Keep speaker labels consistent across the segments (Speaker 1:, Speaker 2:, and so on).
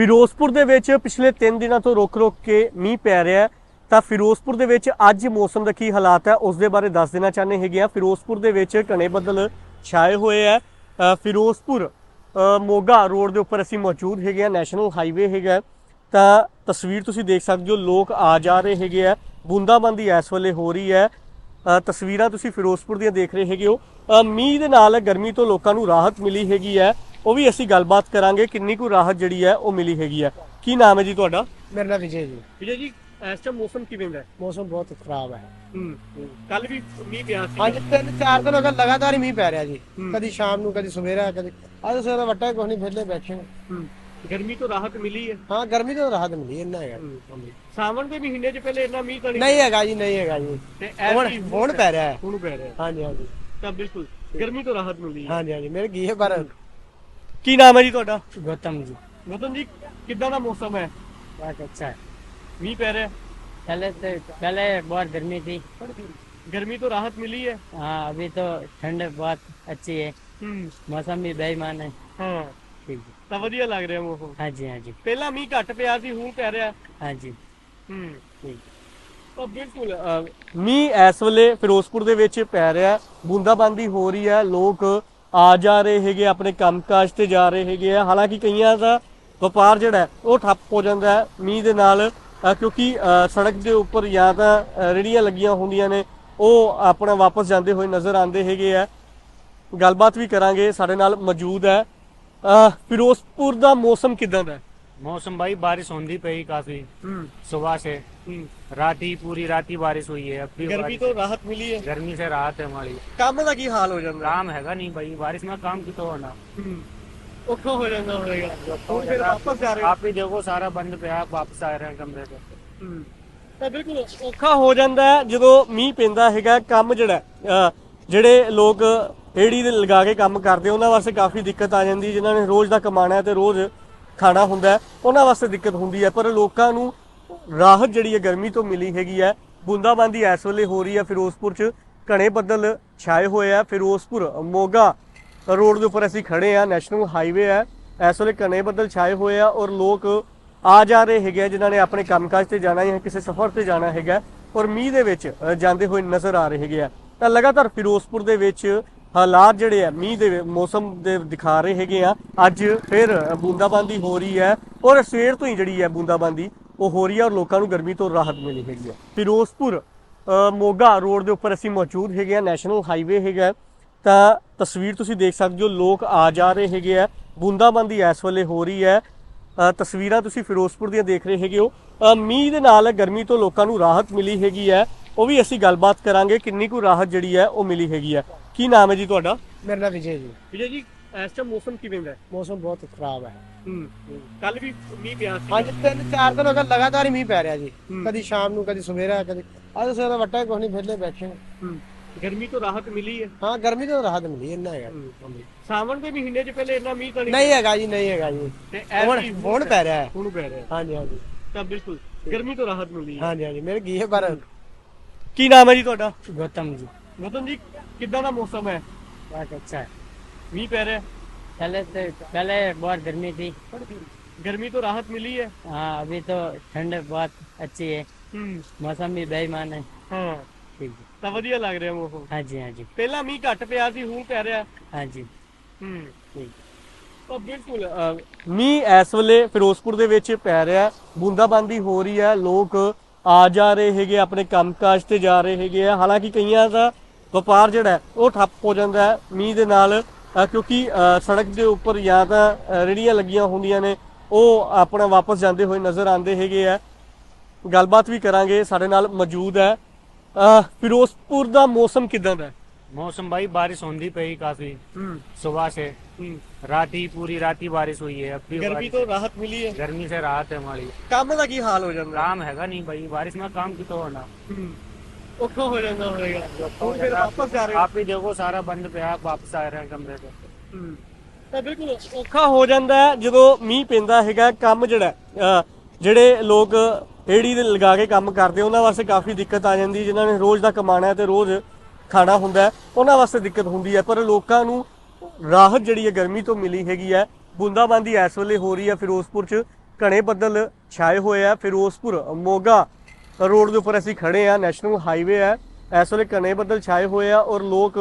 Speaker 1: ਫਿਰੋਜ਼ਪੁਰ ਦੇ ਵਿੱਚ ਪਿਛਲੇ 3 ਦਿਨਾਂ ਤੋਂ ਰੁਕ-ਰੁਕ ਕੇ ਮੀਂਹ ਪੈ ਰਿਹਾ ਹੈ। ਤਾਂ ਫਿਰੋਜ਼ਪੁਰ ਦੇ ਵਿੱਚ ਅੱਜ ਮੌਸਮ ਦਾ ਕੀ ਹਾਲਾਤ ਹੈ, ਉਸ ਦੇ ਬਾਰੇ ਦੱਸ ਦੇਣਾ ਚਾਹੁੰਦੇ ਹੈਗੇ ਆ ਫਿਰੋਜ਼ਪੁਰ ਦੇ ਵਿੱਚ ਘਣੇ ਬੱਦਲ ਛਾਏ ਹੋਏ ਆ ਫਿਰੋਜ਼ਪੁਰ ਮੋਗਾ ਰੋਡ ਦੇ ਉੱਪਰ ਅਸੀਂ ਮੌਜੂਦ ਹੈਗੇ ਆ ਨੈਸ਼ਨਲ ਹਾਈਵੇ ਹੈਗਾ ਤਾਂ ਤਸਵੀਰ ਤੁਸੀਂ ਦੇਖ ਸਕਦੇ ਹੋ, ਲੋਕ ਆ ਜਾ ਰਹੇ ਹੈਗੇ ਆ ਬੂੰਦਾਬਾਂਦੀ ਇਸ ਵੇਲੇ ਹੋ ਰਹੀ ਹੈ। ਤਸਵੀਰਾਂ ਤੁਸੀਂ ਫਿਰੋਜ਼ਪੁਰ ਦੀਆਂ ਦੇਖ ਰਹੇ ਹੈਗੇ ਹੋ। ਮੀਂਹ ਦੇ ਨਾਲ ਗਰਮੀ ਤੋਂ ਲੋਕਾਂ ਨੂੰ ਰਾਹਤ ਮਿਲੀ ਹੈਗੀ ਹੈ। ਉਹ ਵੀ ਅਸੀਂ ਗੱਲਬਾਤ ਕਰਾਂਗੇ ਕਿੰਨੀ ਕੁ ਰਾਹਤ ਜਿਹੜੀ ਹੈ ਉਹ ਮਿਲੀ ਹੈਗੀ ਹੈ। ਕੀ ਨਾਮ ਹੈ ਜੀ ਤੁਹਾਡਾ?
Speaker 2: ਮੇਰਾ ਨਾਮ ਵਿਜੇ ਜੀ।
Speaker 1: ਵਿਜੇ ਜੀ ਇਸ ਟਾਈਮ ਮੌਸਮ ਕਿਵੇਂ ਦਾ ਹੈ?
Speaker 2: ਮੌਸਮ ਬਹੁਤ ਖਰਾਬ ਹੈ।
Speaker 1: ਕੱਲ ਵੀ ਮੀਂਹ ਪਿਆ ਸੀ।
Speaker 2: ਅੱਜ ਤਿੰਨ ਚਾਰ ਦਿਨ ਹੋ ਗਏ ਲਗਾਤਾਰ ਹੀ ਮੀਂਹ ਪੈ ਰਿਹਾ ਜੀ। ਕਦੀ ਸ਼ਾਮ ਨੂੰ ਕਦੀ ਸਵੇਰਾ ਕਦੀ ਅੱਜ ਸਵੇਰਾ ਵੱਟਾ ਕੁਛ ਨਹੀਂ ਵਿਹਲੇ ਬੈਠੇ
Speaker 1: ਗਰਮੀ ਤੋਂ ਰਾਹਤ ਮਿਲੀ ਹੈ?
Speaker 2: ਹਾਂ ਗਰਮੀ ਤੋਂ ਰਾਹਤ ਮਿਲੀ ਇੰਨਾ ਹੈਗਾ।
Speaker 1: ਸਾਵਣ ਦੇ ਮਹੀਨੇ 'ਚ ਪਹਿਲੇ ਇੰਨਾ ਮੀਂਹ ਤਾਂ
Speaker 2: ਨਹੀਂ ਹੈਗਾ ਜੀ ਨਹੀਂ ਹੈਗਾ ਜੀ।
Speaker 1: ਤੇ
Speaker 2: ਹੁਣ ਹੁਣ ਪੈ ਰਿਹਾ ਹੈ।
Speaker 1: ਹੁਣ ਪੈ ਰਿਹਾ
Speaker 2: ਹਾਂਜੀ ਹਾਂਜੀ।
Speaker 1: ਤਾਂ ਬਿਲਕੁਲ ਗਰਮੀ ਤੋਂ ਰਾਹਤ ਮਿਲੀ ਹੈ।
Speaker 2: ਹਾਂਜੀ ਹਾਂਜੀ। ਮੇਰੇ ਹੈ ਪਰ
Speaker 1: ਕੀ ਨਾਮ ਹੈ ਜੀ ਤੁਹਾਡਾ
Speaker 2: ਗੌਤਮ ਜੀ
Speaker 1: ਗੌਤਮ ਜੀ ਕਿੱਦਾਂ ਦਾ ਮੌਸਮ ਹੈ
Speaker 2: ਬਹੁਤ ਅੱਛਾ ਹੈ
Speaker 1: ਮੀਂਹ ਪੈ ਰਿਹਾ ਹੈ?
Speaker 3: पहले तो पहले बहुत गर्मी थी
Speaker 1: ਗਰਮੀ ਤੋਂ ਰਾਹਤ ਮਿਲੀ ਹੈ
Speaker 3: हाँ अभी तो ठंड बहुत अच्छी है
Speaker 1: ਹੂੰ
Speaker 3: मौसम भी बेईमान है
Speaker 1: ਹਾਂ
Speaker 3: ठीक है
Speaker 1: ਤਾਂ ਵਧੀਆ ਲੱਗ ਰਿਹਾ ਮੌਸਮ
Speaker 3: हाँ जी हाँ जी
Speaker 1: ਪਹਿਲਾਂ ਮੀਂਹ ਘੱਟ ਪਿਆ ਸੀ ਹੁਣ ਪੈ ਰਿਹਾ
Speaker 3: हाँ जी
Speaker 1: ਹੂੰ
Speaker 3: ठीक
Speaker 1: ਤਾਂ ਬਿਲਕੁਲ ਮੀਂਹ ਇਸ ਵੇਲੇ ਫਿਰੋਜ਼ਪੁਰ ਦੇ ਵਿੱਚ ਪੈ ਰਿਹਾ ਬੂੰਦਾਬਾਂਦੀ ਹੋ ਰਹੀ ਹੈ ਲੋਕ ਆ ਜਾ ਰਹੇ ਹੈਗੇ ਆਪਣੇ ਕੰਮ ਕਾਜ ਤੇ ਜਾ ਰਹੇ ਹੈਗੇ ਆ। ਹਾਲਾਂਕਿ ਕਈਆਂ ਦਾ ਵਪਾਰ ਜਿਹੜਾ ਉਹ ਠੱਪ ਹੋ ਜਾਂਦਾ ਹੈ ਮੀਂਹ ਦੇ ਨਾਲ ਕਿਉਂਕਿ ਸੜਕ ਦੇ ਉੱਪਰ ਜਾਂ ਤਾਂ ਰੇੜੀਆਂ ਲੱਗੀਆਂ ਹੁੰਦੀਆਂ ਨੇ ਉਹ ਆਪਣਾ ਵਾਪਸ ਜਾਂਦੇ ਹੋਏ ਨਜ਼ਰ ਆਉਂਦੇ ਹੈਗੇ ਆ। ਗੱਲਬਾਤ ਵੀ ਕਰਾਂਗੇ ਸਾਡੇ ਨਾਲ ਮੌਜੂਦ ਹੈ। ਫਿਰੋਜ਼ਪੁਰ ਦਾ ਮੌਸਮ ਕਿਦਾਂ ਦਾ
Speaker 4: ਮੌਸਮ ਭਾਈ ਬਾਰਿਸ਼ ਹੁੰਦੀ ਪਈ ਕਾਫੀ
Speaker 1: ਸੁਬਾਹ
Speaker 4: ਸੇ। से
Speaker 1: ਹੂੰ
Speaker 4: रात ही पूरी रात ही बारिश हुई है अब भी
Speaker 1: ਗਰਮੀ
Speaker 4: बारिश-
Speaker 1: ਤੋਂ ਰਾਹਤ ਮਿਲੀ ਹੈ
Speaker 4: गर्मी से राहत है हमारी
Speaker 1: ਕੰਮ ਦਾ ਕੀ ਹਾਲ ਹੋ ਜਾਂਦਾ
Speaker 4: काम हैगा नहीं भाई बारिश में काम की तो होना
Speaker 1: ਹੂੰ ਔਖਾ ਹੋ ਜਾਂਦਾ ਹੋਵੇਗਾ ਹੁਣ ਫਿਰ ਵਾਪਸ ਜਾ ਰਹੇ ਹੋ
Speaker 4: आप ही देखो सारा बंद पे आप वापस आ रहे हैं कमरे पे
Speaker 1: ਹੂੰ। ਤਾਂ ਬਿਲਕੁਲ ਔਖਾ ਹੋ ਜਾਂਦਾ ਹੈ ਜਦੋਂ ਮੀਂਹ ਪੈਂਦਾ ਹੈਗਾ ਕੰਮ ਜਿਹੜਾ ਹੈ, ਅਹ, ਜਿਹੜੇ ਲੋਕ ਏੜੀ ਦੇ ਲਗਾ ਕੇ ਕੰਮ ਕਰਦੇ ਉਹਨਾਂ ਵਾਸਤੇ ਕਾਫੀ ਦਿੱਕਤ ਆ ਜਾਂਦੀ ਹੈ, ਜਿਨ੍ਹਾਂ ਨੇ ਰੋਜ਼ ਦਾ ਕਮਾਣਾ ਹੈ ਤੇ ਰੋਜ਼ ਖਾਣਾ ਹੁੰਦਾ ਹੈ, ਉਹਨਾਂ ਵਾਸਤੇ ਦਿੱਕਤ ਹੁੰਦੀ ਹੈ ਪਰ ਲੋਕਾਂ ਨੂੰ ਰਾਹਤ ਜਿਹੜੀ ਹੈ ਗਰਮੀ ਤੋਂ ਮਿਲੀ ਹੈਗੀ ਹੈ। ਬੂੰਦਾਬਾਂਦੀ ਇਸ ਵੇਲੇ ਹੋ ਰਹੀ ਹੈ ਫਿਰੋਜ਼ਪੁਰ 'ਚ। ਘਣੇ ਬੱਦਲ ਛਾਏ ਹੋਏ ਆ। ਫਿਰੋਜ਼ਪੁਰ, ਮੋਗਾ ਰੋਡ ਦੇ ਉੱਪਰ ਅਸੀਂ ਖੜੇ ਆ। ਨੈਸ਼ਨਲ ਹਾਈਵੇ ਹੈ। ਇਸ ਵੇਲੇ ਘਣੇ ਬੱਦਲ ਛਾਏ ਹੋਏ ਆ ਔਰ ਲੋਕ ਆ ਜਾ ਰਹੇ ਹੈਗੇ ਆ, ਜਿਨ੍ਹਾਂ ਨੇ ਆਪਣੇ ਕੰਮਕਾਜ ਤੇ ਜਾਣਾ ਜਾਂ ਕਿਸੇ ਸਫ਼ਰ ਤੇ ਜਾਣਾ ਹੈਗਾ। ਔਰ ਮੀਂਹ ਦੇ ਵਿੱਚ ਜਾਂਦੇ ਹੋਏ ਨਜ਼ਰ ਆ ਰਹੇ ਹੈਗੇ ਆ। ਤਾਂ ਲਗਾਤਾਰ ਫਿਰੋਜ਼ਪੁਰ ਦੇ ਵਿੱਚ ਹਾਲਾਤ ਜਿਹੜੇ ਆ, ਮੀਂਹ ਦੇ ਮੌਸਮ ਦੇ ਦਿਖਾ ਰਹੇ ਹੈਗੇ ਆ। ਅੱਜ ਫਿਰ ਬੂੰਦਾਬਾਂਦੀ ਹੋ ਰਹੀ ਹੈ। ਔਰ ਸਵੇਰ ਤੋਂ ਹੀ ਜਿਹੜੀ ਹੈ ਬੂੰਦਾਬਾਂਦੀ ਉਹ ਹੋ ਰਹੀ ਹੈ ਔਰ ਲੋਕਾਂ ਨੂੰ ਗਰਮੀ ਤੋਂ ਰਾਹਤ ਮਿਲੀ ਹੈਗੀ ਹੈ ਫਿਰੋਜ਼ਪੁਰ ਮੋਗਾ ਰੋਡ ਦੇ ਉੱਪਰ ਅਸੀਂ ਮੌਜੂਦ ਹੈਗੇ ਆ ਨੈਸ਼ਨਲ ਹਾਈਵੇ ਹੈਗਾ। ਤਾਂ ਤਸਵੀਰ ਤੁਸੀਂ ਦੇਖ ਸਕਦੇ ਹੋ ਲੋਕ ਆ ਜਾ ਰਹੇ ਹੈਗੇ ਆ। ਬੂੰਦਾਬਾਂਦੀ ਇਸ ਵੇਲੇ ਹੋ ਰਹੀ ਹੈ। ਤਸਵੀਰਾਂ ਤੁਸੀਂ ਫਿਰੋਜ਼ਪੁਰ ਦੀਆਂ ਦੇਖ ਰਹੇ ਹੈਗੇ ਹੋ। ਮੀਂਹ ਦੇ ਨਾਲ ਗਰਮੀ ਤੋਂ ਲੋਕਾਂ ਨੂੰ ਰਾਹਤ ਮਿਲੀ ਹੈਗੀ ਹੈ। ਉਹ ਵੀ ਅਸੀਂ ਗੱਲਬਾਤ ਕਰਾਂਗੇ ਕਿੰਨੀ ਕੁ ਰਾਹਤ ਜਿਹੜੀ ਹੈ ਉਹ ਮਿਲੀ ਹੈਗੀ ਹੈ। ਕੀ ਨਾਮ ਹੈ ਜੀ ਤੁਹਾਡਾ?
Speaker 2: ਮੇਰਾ ਨਾਮ ਵਿਜੇ ਜੀ।
Speaker 1: ਵਿਜੇ ਜੀ ਇਸ ਟਾਈਮ ਮੌਸਮ ਕਿਵੇਂ ਦਾ
Speaker 2: ਮੌਸਮ ਬਹੁਤ ਖਰਾਬ ਹੈ।
Speaker 1: ਕੱਲ ਵੀ ਮੀਂਹ ਪਿਆ ਸੀ।
Speaker 2: ਅੱਜ ਤਿੰਨ ਚਾਰ ਦਿਨ ਹੋ ਲਗਾਤਾਰ ਮੀਂਹ ਪੈ ਰਿਹਾ ਜੀ। ਕਦੀ ਸ਼ਾਮ ਨੂੰ ਕਦੀ ਸਵੇਰਾ ਕਦੀ ਅੱਜ ਸਵੇਰਾ ਵੱਟਾ ਕੁਛ ਨਹੀਂ ਫਿਰਲੇ ਬੈਠੇ
Speaker 1: ਗਰਮੀ ਤੋਂ ਰਾਹਤ ਮਿਲੀ ਹੈ?
Speaker 2: ਹਾਂ ਗਰਮੀ ਤੋਂ ਰਾਹਤ ਮਿਲੀ ਇੰਨਾ ਹੈਗਾ।
Speaker 1: ਸਾਵਣ ਦੇ ਮਹੀਨੇ 'ਚ ਪਹਿਲੇ ਇੰਨਾ ਮੀਂਹ ਤਾਂ
Speaker 2: ਨਹੀਂ ਹੈਗਾ ਜੀ ਨਹੀਂ ਹੈਗਾ ਜੀ। ਹੁਣ ਹੁਣ ਪੈ ਰਿਹਾ ਹੈ।
Speaker 1: ਹੁਣ ਪੈ ਰਿਹਾ ਹੈ।
Speaker 2: ਹਾਂਜੀ ਹਾਂਜੀ।
Speaker 1: ਤਾਂ ਬਿਲਕੁਲ ਗਰਮੀ ਤੋਂ ਰਾਹਤ ਮਿਲੀ ਹੈ।
Speaker 2: ਹਾਂਜੀ ਹਾਂਜੀ। ਮੇਰੇ ਗੀਹੇ ਪਰ
Speaker 1: ਕੀ ਨਾਮ ਹੈ ਜੀ ਤੁਹਾਡਾ?
Speaker 3: ਗੌਤਮ ਜੀ।
Speaker 1: ਗੋਤਮ ਜੀ ਕਿੱਦਾਂ ਦਾ ਮੌਸਮ ਹੈ?
Speaker 3: ਬਹੁਤ ਅੱਛਾ ਹੈ।
Speaker 1: ਮੀਂਹ ਪੈ ਰਿਹਾ
Speaker 3: पहले तो पहले बहुत गर्मी थी
Speaker 1: ਗਰਮੀ ਤੋਂ ਰਾਹਤ ਮਿਲੀ ਹੈ
Speaker 3: हाँ अभी तो ठंड बहुत अच्छी है
Speaker 1: ਹੂੰ
Speaker 3: मौसम भी बेईमान है
Speaker 1: ਹਾਂ
Speaker 3: ठीक है
Speaker 1: ਤਾਂ ਵਧੀਆ ਲੱਗ ਰਿਹਾ ਮੌਸਮ
Speaker 3: हाँ जी हाँ जी
Speaker 1: ਪਹਿਲਾਂ ਮੀਂਹ ਘੱਟ ਪਿਆ ਸੀ ਹੁਣ ਪੈ ਰਿਹਾ
Speaker 3: हाँ जी
Speaker 1: ਹੂੰ
Speaker 3: ठीक
Speaker 1: ਤਾਂ ਬਿਲਕੁਲ ਮੀਂਹ ਇਸ ਵੇਲੇ ਫਿਰੋਜ਼ਪੁਰ ਦੇ ਵਿੱਚ ਪੈ ਰਿਹਾ ਬੂੰਦਾਬਾਂਦੀ ਹੋ ਰਹੀ ਹੈ ਲੋਕ ਆ ਜਾ ਰਹੇ ਹੈਗੇ ਆਪਣੇ ਕੰਮਕਾਜ ਤੇ ਜਾ ਰਹੇ ਹੈਗੇ ਆ ਹਾਲਾਂਕਿ ਕਈਆਂ ਦਾ ਵਪਾਰ ਜਿਹੜਾ ਹੈ, ਉਹ ਠੱਪ ਹੋ ਜਾਂਦਾ ਹੈ ਮੀਂਹ ਦੇ ਨਾਲ ਅ, ਕਿਉਂਕਿ ਅ, ਸੜਕ ਦੇ ਉੱਪਰ ਜਾਂ ਤਾਂ ਅ, ਰੇਹੜੀਆਂ ਲੱਗੀਆਂ ਹੁੰਦੀਆਂ ਨੇ ਉਹ ਆਪਣਾ ਵਾਪਸ ਜਾਂਦੇ ਹੋਏ ਨਜ਼ਰ ਆਉਂਦੇ ਹੈਗੇ ਆ ਗੱਲਬਾਤ ਵੀ ਕਰਾਂਗੇ ਸਾਡੇ ਨਾਲ ਮੌਜੂਦ ਹੈ ਅ, ਫਿਰੋਜ਼ਪੁਰ ਦਾ ਮੌਸਮ ਕਿਦਾਂ ਦਾ ਹੈ
Speaker 4: मौसम भाई बारिश होती पई काफी
Speaker 1: ਹੂੰ
Speaker 4: सुबह से
Speaker 1: ਹੂੰ
Speaker 4: रात ही पूरी रात ही बारिश हुई है अब भी
Speaker 1: ਗਰਮੀ
Speaker 4: बारिश-
Speaker 1: ਤੋਂ ਰਾਹਤ ਮਿਲੀ ਹੈ
Speaker 4: गर्मी से राहत है हमारी
Speaker 1: ਕੰਮ ਦਾ ਕੀ ਹਾਲ ਹੋ ਜਾਂਦਾ
Speaker 4: काम हैगा नहीं भाई बारिश में काम की तो होना
Speaker 1: ਹੂੰ ਔਖਾ ਹੋ ਜਾਂਦਾ ਹੋਵੇਗਾ ਹੁਣ ਫਿਰ ਵਾਪਸ ਜਾ ਰਹੇ ਹੋ
Speaker 4: आप ही देखो सारा बंद पे आप वापस आ रहे हैं कमरे पे
Speaker 1: ਹੂੰ। ਤਾਂ ਬਿਲਕੁਲ ਔਖਾ ਹੋ ਜਾਂਦਾ ਹੈ ਜਦੋਂ ਮੀਂਹ ਪੈਂਦਾ ਹੈਗਾ ਕੰਮ ਜਿਹੜਾ ਹੈ, ਅਹ, ਜਿਹੜੇ ਲੋਕ ਏੜੀ ਦੇ ਲਗਾ ਕੇ ਕੰਮ ਕਰਦੇ ਉਹਨਾਂ ਵਾਸਤੇ ਕਾਫੀ ਦਿੱਕਤ ਆ ਜਾਂਦੀ ਹੈ, ਜਿਨ੍ਹਾਂ ਨੇ ਰੋਜ਼ ਦਾ ਕਮਾਣਾ ਹੈ ਤੇ ਰੋਜ਼ ਖਾਣਾ ਹੁੰਦਾ ਹੈ, ਉਹਨਾਂ ਵਾਸਤੇ ਦਿੱਕਤ ਹੁੰਦੀ ਹੈ ਪਰ ਲੋਕਾਂ ਨੂੰ ਰਾਹਤ ਜਿਹੜੀ ਹੈ ਗਰਮੀ ਤੋਂ ਮਿਲੀ ਹੈਗੀ ਹੈ ਬੂੰਦਾਬਾਂਦੀ ਇਸ ਵੇਲੇ ਹੋ ਰਹੀ ਹੈ ਫਿਰੋਜ਼ਪੁਰ 'ਚ ਘਣੇ ਬੱਦਲ ਛਾਏ ਹੋਏ ਆ ਫਿਰੋਜ਼ਪੁਰ ਮੋਗਾ ਰੋਡ ਦੇ ਉੱਪਰ ਅਸੀਂ ਖੜੇ ਆ ਨੈਸ਼ਨਲ ਹਾਈਵੇ ਹੈ। ਇਸ ਵੇਲੇ ਘਣੇ ਬੱਦਲ ਛਾਏ ਹੋਏ ਆ ਔਰ ਲੋਕ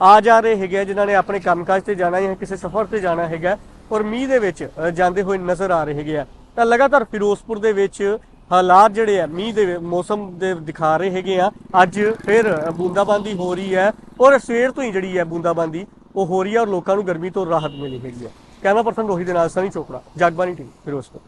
Speaker 1: ਆ ਜਾ ਰਹੇ ਹੈਗੇ ਆ, ਜਿਨ੍ਹਾਂ ਨੇ ਆਪਣੇ ਕੰਮਕਾਜ ਤੇ ਜਾਣਾ ਜਾਂ ਕਿਸੇ ਸਫ਼ਰ ਤੇ ਜਾਣਾ ਹੈਗਾ ਔਰ ਮੀਂਹ ਦੇ ਵਿੱਚ ਜਾਂਦੇ ਹੋਏ ਨਜ਼ਰ ਆ ਰਹੇ ਹੈਗੇ ਆ। ਤਾਂ ਲਗਾਤਾਰ ਫਿਰੋਜ਼ਪੁਰ ਦੇ ਵਿੱਚ ਹਾਲਾਤ ਜਿਹੜੇ ਆ, ਮੀਂਹ ਦੇ ਮੌਸਮ ਦੇ ਦਿਖਾ ਰਹੇ ਹੈਗੇ ਆ। ਅੱਜ ਫਿਰ ਬੂੰਦਾਬਾਂਦੀ ਹੋ ਰਹੀ ਹੈ ਔਰ ਸਵੇਰ ਤੋਂ ਹੀ ਜਿਹੜੀ ਹੈ ਬੂੰਦਾਬਾਂਦੀ, ਉਹ ਹੋ ਰਹੀ ਹੈ ਔਰ ਲੋਕਾਂ ਨੂੰ ਗਰਮੀ ਤੋਂ ਰਾਹਤ ਮਿਲੀ ਹੈਗੀ ਹੈ। ਕੈਮਰਾ ਪਰਸਨ ਰੋਹਿਤ ਦੇ ਨਾਲ ਸਨੀ ਚੋਪੜਾ ਜਗਬਾਨੀ ਟੀਵੀ, ਫਿਰੋਜ਼ਪੁਰ।